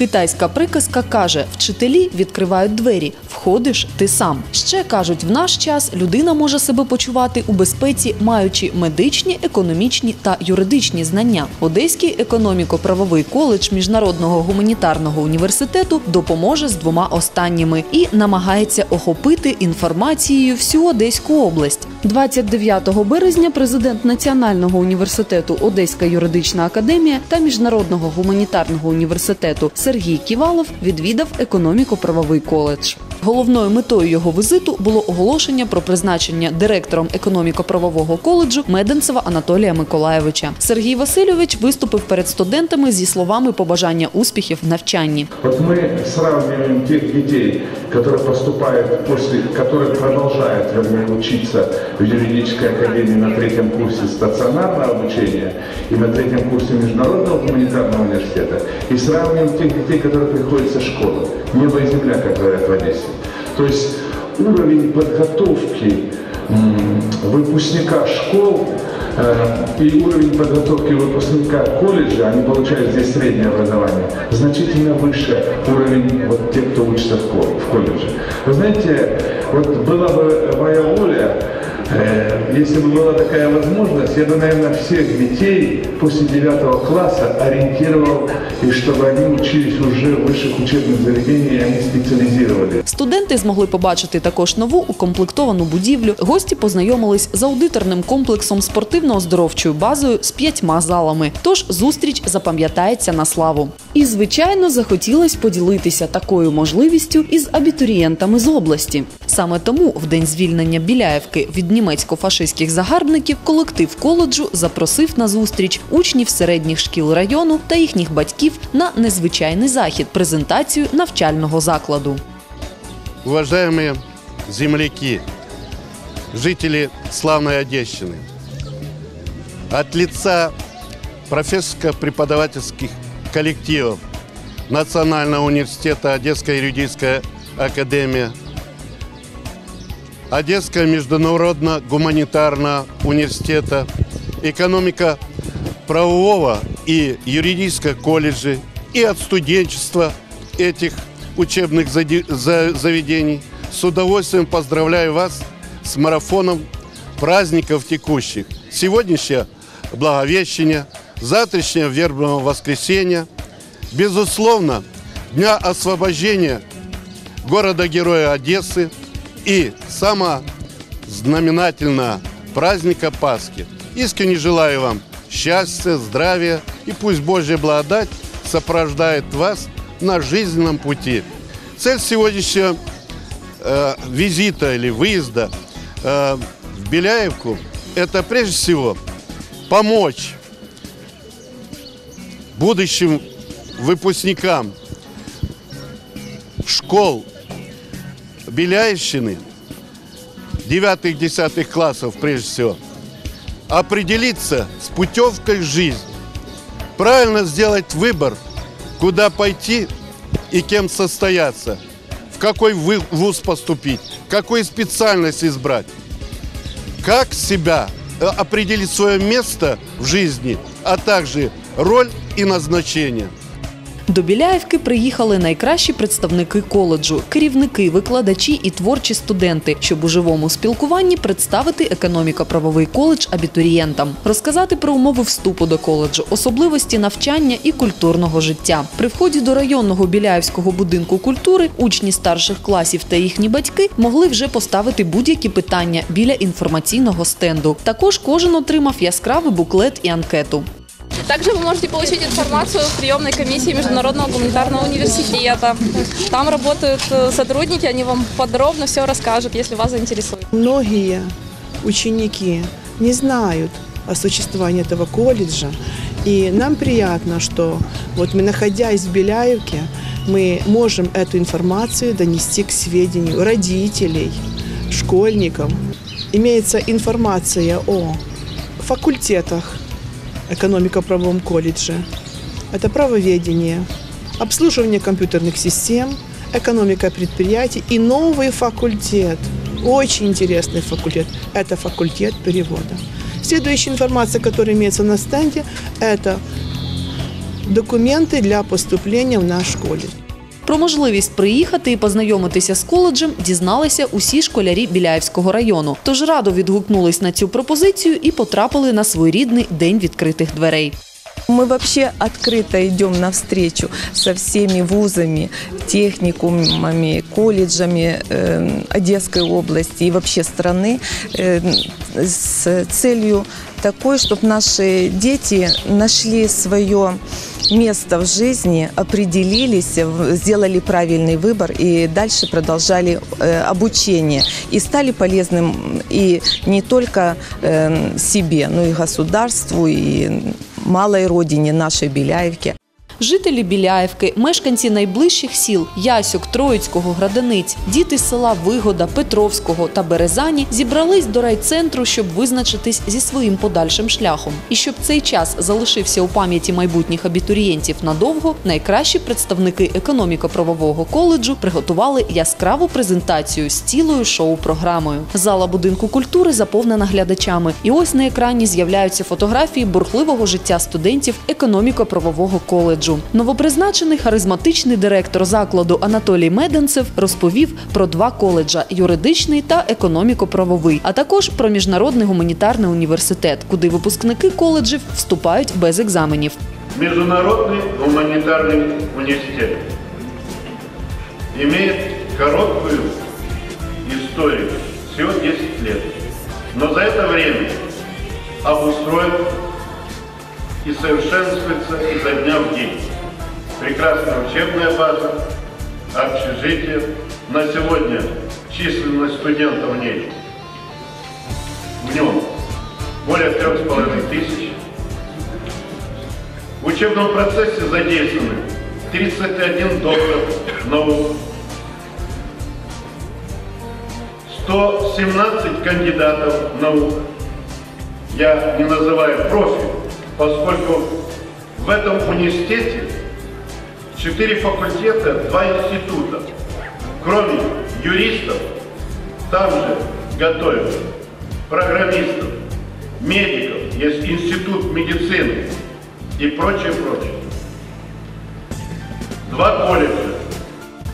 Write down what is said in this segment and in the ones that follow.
Китайська приказка каже: вчителі відкривають двері, входиш ти сам. Ще кажуть, в наш час людина може себе почувати у безпеці, маючи медичні, економічні та юридичні знання. Одеський економіко-правовий коледж міжнародного гуманітарного університету допоможе з двома останніми і намагається охопити інформацією всю Одеську область. 29 березня президент Національного університету Одеська юридична академія та міжнародного гуманітарного університету Сергій Ківалов відвідав економіко-правовий коледж. Головною метою його візиту було оголошення про призначення директором економіко-правового коледжу Меденцева Анатолія Миколаєвича. Сергій Васильович виступив перед студентами зі словами побажання успіхів в навчанні. Вот мы сравниваем тех детей, которые поступают после, которые продолжают, вернее, учиться в юридической академии на третьем курсе стационарного обучения и на третьем курсе международного гуманитарного университета, и сравниваем тех детей, которые приходят со школы. Небо и земля, как говорят в Одессе. То есть уровень подготовки выпускника школ э, и уровень подготовки выпускника колледжа, они получают здесь среднее образование, значительно выше уровень вот тех, кто учится в кол- в колледже. Вы знаете, вот была бы моя воля, если бы была такая возможность, я бы, наверное, всех детей после 9 класса ориентировал, и чтобы они учились уже в высших учебных заведениях, и они специализировали. Студенти змогли побачити також нову укомплектовану будівлю. Гості познайомились з аудиторним комплексом спортивно-оздоровчою базою з п'ятьма залами. Тож зустріч запам'ятається на славу. І звичайно захотілось поділитися такою можливістю із абітурієнтами з області. Саме тому в день звільнення Біляєвки від німецько-фашистських загарбників колектив коледжу запросив на зустріч учнів середніх шкіл району та їхніх батьків на незвичайний захід презентацію навчального закладу. Уважаемые земляки, жители славной Одещины, от лица профессорско-преподавательских коллективов Национального университета Одесская юридическая академия, Одесского международно-гуманитарного университета, экономика правового и юридического колледжа и от студенчества этих учебных заведений. С удовольствием поздравляю вас с марафоном праздников текущих. Сегодняшнее Благовещение, завтрашнее Вербное воскресенье. Безусловно, Дня освобождения города-героя Одессы и самого знаменательного праздника Пасхи. Искренне желаю вам счастья, здравия и пусть Божья благодать сопровождает вас на жизненном пути. Цель сегодняшнего э, визита или выезда э, в Беляевку – это прежде всего помочь будущим выпускникам школ Беляевщины, 9-10 классов прежде всего, определиться с путевкой в жизнь, правильно сделать выбор, куда пойти и кем состояться, в какой вуз поступить, какую специальность избрать, как себя э, определить свое место в жизни, а также роль и назначение – До Біляєвки приїхали найкращі представники коледжу, керівники, викладачі і творчі студенти, щоб у живому спілкуванні представити економіко-правовий коледж абітурієнтам, розказати про умови вступу до коледжу, особливості навчання і культурного життя. При вході до районного Біляївського будинку культури учні старших класів та їхні батьки могли вже поставити будь-які питання біля інформаційного стенду. Також кожен отримав яскравий буклет і анкету. Также вы можете получить информацию в приемной комиссии Международного гуманитарного университета. Там работают э, сотрудники, они вам подробно все расскажут, если вас заинтересует. Многие ученики не знают о существовании этого колледжа. И нам приятно, что вот мы, находясь в Беляевке, мы можем эту информацию донести к сведению родителей, школьникам. Имеется информация о факультетах экономико-правовом колледже. Это правоведение, обслуживание компьютерных систем, экономика предприятий и новый факультет. Очень интересный факультет. Это факультет перевода. Следующая информация, которая имеется на стенде, это документы для поступления в наш колледж. Про можливість приїхати і познайомитися з коледжем дізналися усі школярі Біляєвського району. Тож радо відгукнулись на цю пропозицію і потрапили на своєрідний день відкритих дверей. Мы вообще открыто идем навстречу со всеми вузами, техникумами, колледжами э, Одесской области и вообще страны э, с целью такой, чтобы наши дети нашли свое место в жизни, определились, сделали правильный выбор и дальше продолжали э, обучение. И стали полезным и не только э, себе, но и государству, и малой родине нашей Беляевки. Жителі Біляєвки, мешканці найближчих сіл Ясюк, Троїцького, Градениць, діти з села Вигода, Петровського та Березані зібрались до райцентру, щоб визначитись зі своїм подальшим шляхом. І щоб цей час залишився у пам'яті майбутніх абітурієнтів надовго, найкращі представники економіко-правового коледжу приготували яскраву презентацію з цілою шоу-програмою. Зала будинку культури заповнена глядачами. І ось на екрані з'являються фотографії бурхливого життя студентів економіко-правового коледжу Новопризначений харизматичний директор закладу Анатолій Меденцев розповів про два коледжа юридичний та економіко-правовий, а також про міжнародний гуманітарний університет, куди випускники коледжів вступають без екзаменів. Международный гуманитарный университет имеет короткую историю, всего 10 лет. Но за это время обустроен и совершенствуется изо дня в день. Прекрасная учебная база, общежитие. На сегодня численность студентов в ней в нем более трех с половиной тысяч. В учебном процессе задействованы 31 доктор наук, 117 кандидатов наук. Я не называю профиль, поскольку в этом университете 4 факультета, 2 института. Кроме юристов, там же готовят программистов, медиков, есть институт медицины и прочее, прочее. Два колледжа.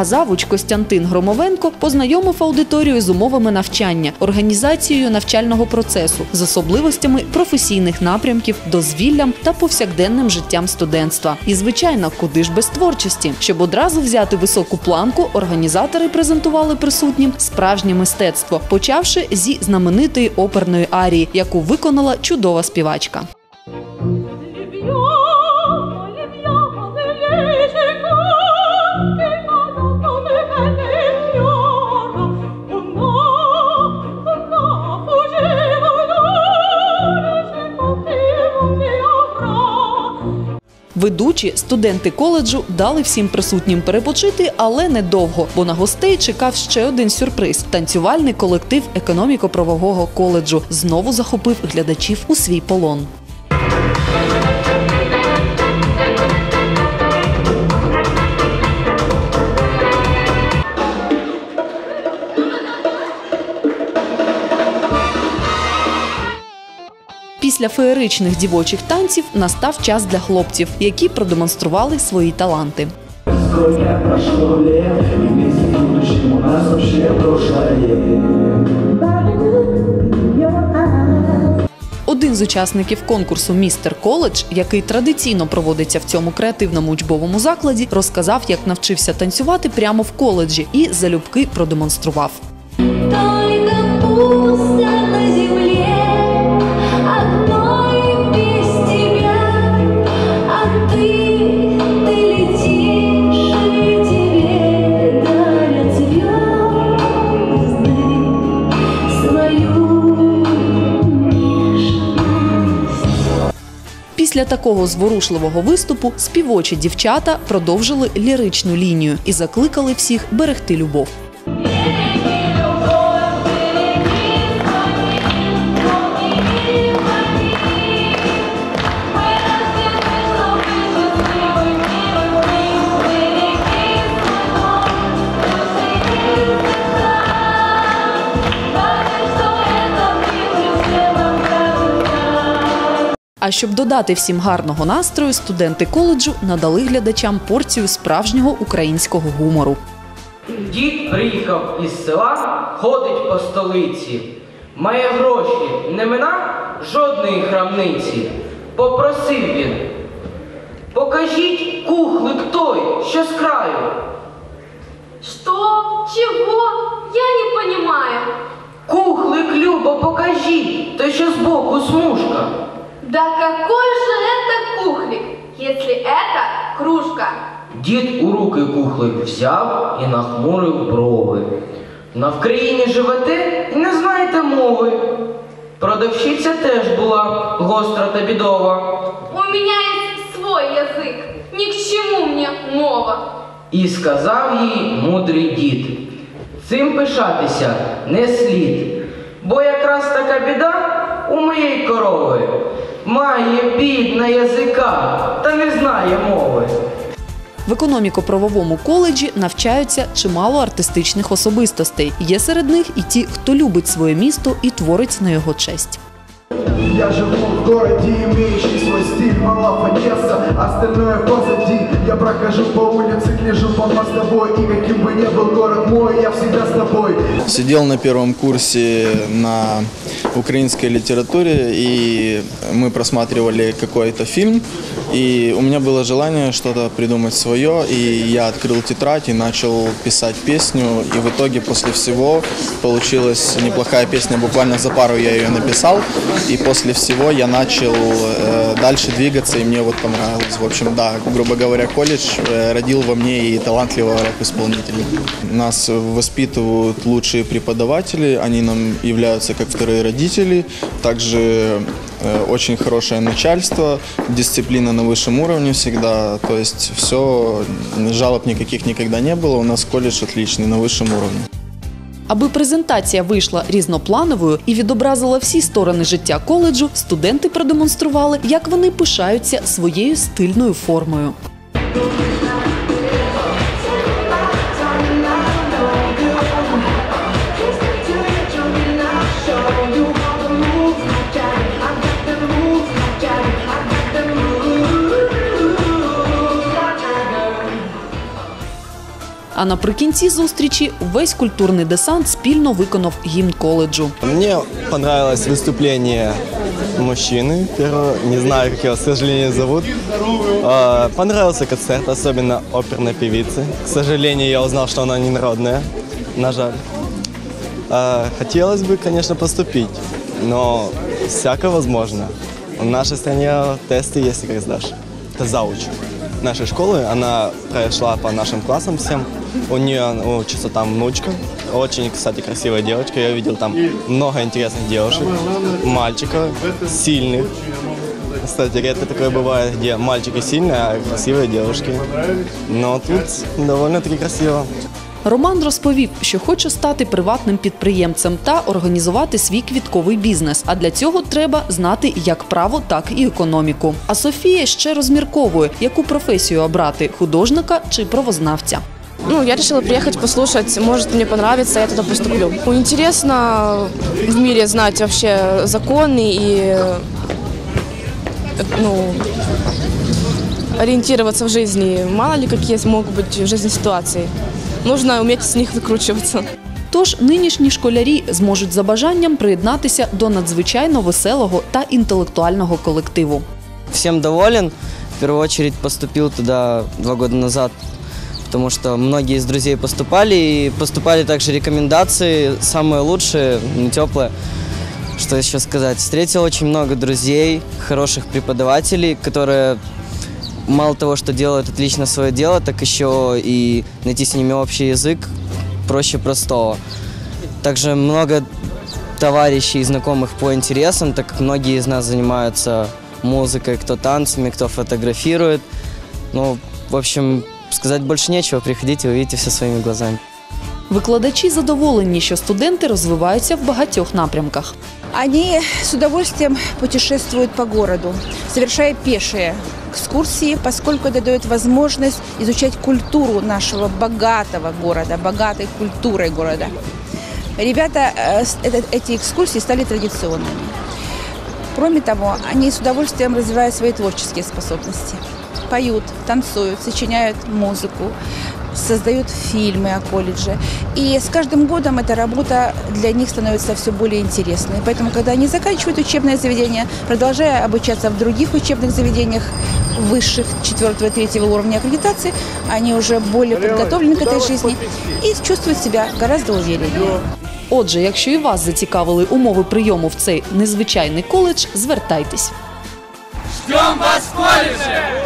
А завуч Костянтин Громовенко познайомив аудиторію з умовами навчання, організацією навчального процесу, з особливостями професійних напрямків, дозвіллям та повсякденним життям студентства. І звичайно, куди ж без творчості, щоб одразу взяти високу планку, організатори презентували присутнім справжнє мистецтво, почавши зі знаменитої оперної арії, яку виконала чудова співачка. Ведучі студенти коледжу дали всім присутнім перепочити, але недовго, бо на гостей чекав ще один сюрприз. Танцювальний колектив економіко-правового коледжу знову захопив глядачів у свій полон. Після феєричних дівочих танців настав час для хлопців, які продемонстрували свої таланти. Сколько прошло лет, и вместе в будущем у нас вообще прошлое. Один з учасників конкурсу Містер Коледж, який традиційно проводиться в цьому креативному учбовому закладі, розказав, як навчився танцювати прямо в коледжі і залюбки продемонстрував. Після такого зворушливого виступу співочі дівчата продовжили ліричну лінію і закликали всіх берегти любов. А щоб додати всім гарного настрою, студенти коледжу надали глядачам порцію справжнього українського гумору. Дід приїхав із села, ходить по столиці. Має гроші, не мина жодної крамниці. Попросив він. Покажіть кухлик той, що з краю. Что? Чего? Я не понимаю. Кухлик, Любо, покажіть, той, що збоку смужка. Да какой же это кухлик, если это кружка? Дід у руки кухлик взяв і нахмурив брови. На Вкраїні живете і не знаєте мови. Продавщиця теж була гостра та бідова. У меня есть свой язык. Ни к чему мне мова. І сказав їй мудрий дід. Цим пишатися не слід, бо якраз така біда у моєї корови. Має бідна язика, та не знає мови. В економіко-правовому коледжі навчаються чимало артистичних особистостей. Є серед них і ті, хто любить своє місто і творить на його честь. Я живу в городе, имеющий свой стиль Мала Одесса, остальное позади Я прохожу по улице, гляжу по мостовой И каким бы ни был город мой, я всегда с тобой Сидел на первом курсе на украинской литературе, и мы просматривали какой-то фильм, и у меня было желание что-то придумать свое, и я открыл тетрадь и начал писать песню, и в итоге после всего получилась неплохая песня, буквально за пару я ее написал, и после всего я начал э, дальше двигаться, и мне вот понравилось. В общем, да, грубо говоря, колледж э, родил во мне и талантливого рэп-исполнителя. Нас воспитывают лучшие преподаватели, они нам являются как вторые родители, также э, очень хорошее начальство, дисциплина на высшем уровне всегда, то есть все, жалоб никаких никогда не было, у нас колледж отличный, на высшем уровне. Аби презентація вийшла різноплановою і відобразила всі сторони життя коледжу, студенти продемонстрували, як вони пишаються своєю стильною формою. А наприкінці зустрічі весь культурний десант спільно виконав гімн коледжу. Мне понравилось выступление мужчины, первого, не знаю, как его, к сожалению, зовут. А, Понравился концерт, особенно оперной певицы. К сожалению, я узнал, что она не народная, на жаль. А, Хотелось бы, конечно, поступить, но всякое возможно. В нашей стране тесты есть, как сдашь. Это зауч нашей школы. Она прошла по нашим классам всем. У нее учится там внучка. Очень, кстати, красивая девочка. Я видел там много интересных девушек, мальчиков, сильных. Кстати, редко такое бывает, где мальчики сильные, а красивые девушки. Но тут довольно-таки красиво. Роман розповів, що хоче стати приватним підприємцем та організувати свій квітковий бізнес. А для цього треба знати як право, так і економіку. А Софія ще розмірковує, яку професію обрати художника чи правознавця. Ну, я решила приехать послушать, может, мне понравится, я туда поступлю. Ну, Интересно в мире знать вообще законы и ну, ориентироваться в жизни. Мало ли какие могут быть в жизни ситуации. Нужно уметь с них выкручиваться. Тож нинішні школярі зможуть за бажанням приєднатися до надзвичайно веселого та інтелектуального колективу. Всем доволен. В первую очередь поступил туда два года назад, Потому что многие из друзей поступали, и поступали также рекомендации, самые лучшие, не теплые. Что еще сказать? Встретил очень много друзей, хороших преподавателей, которые мало того, что делают отлично свое дело, так еще и найти с ними общий язык проще простого. Также много товарищей и знакомых по интересам, так как многие из нас занимаются музыкой, кто танцами, кто фотографирует. Ну, в общем, сказать больше нечего, приходите, увидите все своими глазами. Викладачі задоволені, що студенти розвиваються в багатьох напрямках. Они с удовольствием путешествуют по городу, совершая пешие экскурсии, поскольку это дает возможность изучать культуру нашего богатого города, богатой культурой города. Ребята, э, эти экскурсии стали традиционными. Кроме того, они с удовольствием развивают свои творческие способности. Поют, танцуют, сочиняют музыку, создают фильмы о колледже. И с каждым годом эта работа для них становится все более интересной. Поэтому, когда они заканчивают учебное заведение, продолжая обучаться в других учебных заведениях высших 4-3 уровня аккредитации, они уже более подготовлены к этой жизни и чувствуют себя гораздо увереннее. Отже, якщо і вас зацікавили умови прийому в цей незвичайний коледж, звертайтесь. Ждем вас в колледже!